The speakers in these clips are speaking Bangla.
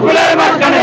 ফুলের মাঝখানে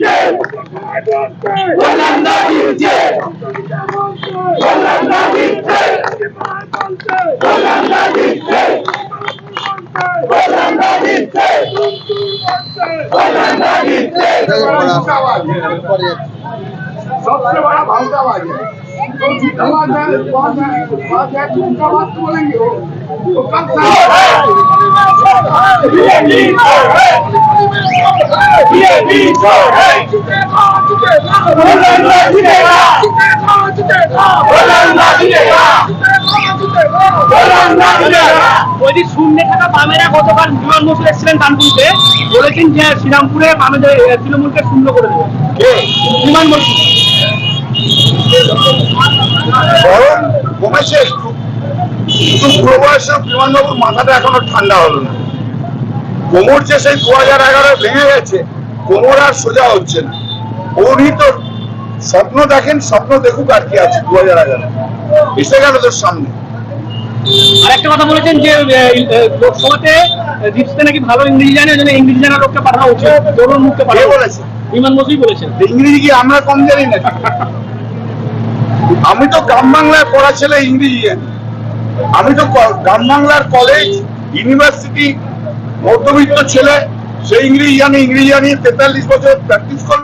सबसे बड़ा भाषावाद है बोलेंगे कब है ওইদিক শূন্যে থাকা বামেরা গতকাল বিমান বসু এসেছিলেন কানপুরতে। বলেছেন যে শ্রীরামপুরে বামেদের তৃণমূলকে শূন্য করে দেবে। বিমান বসু কমেছে একটু কিন্তু বুড়ো বিমানবাবুর মাথাটা এখনও ঠান্ডা হলো না। কোমর যে সেই দু হাজার এগারো ভেঙে গেছে কোমর আর সোজা হচ্ছে না। উনি তো স্বপ্ন দেখেন স্বপ্ন দেখুক আর কি আছে দু হাজার এগারো। এসে গেল তোর সামনে। আর একটা কথা বলেছেন যে লোকসভাতে নাকি ভালো ইংরেজি জানে ওই ইংরেজি জানা লোককে পাঠানো উচিত তরুণ মুখকে পাঠানো বলেছে? বিমান বসুই বলেছেন। ইংরেজি কি আমরা কম জানি না আমি তো গ্রাম বাংলায় পড়া ছেলে ইংরেজি জানি। আমি তো গ্রাম বাংলার কলেজ ইউনিভার্সিটি মধ্যবিত্ত ছেলে সেই ইংরেজি জানি ইংরেজি জানি তেতাল্লিশ বছর প্র্যাকটিস করলাম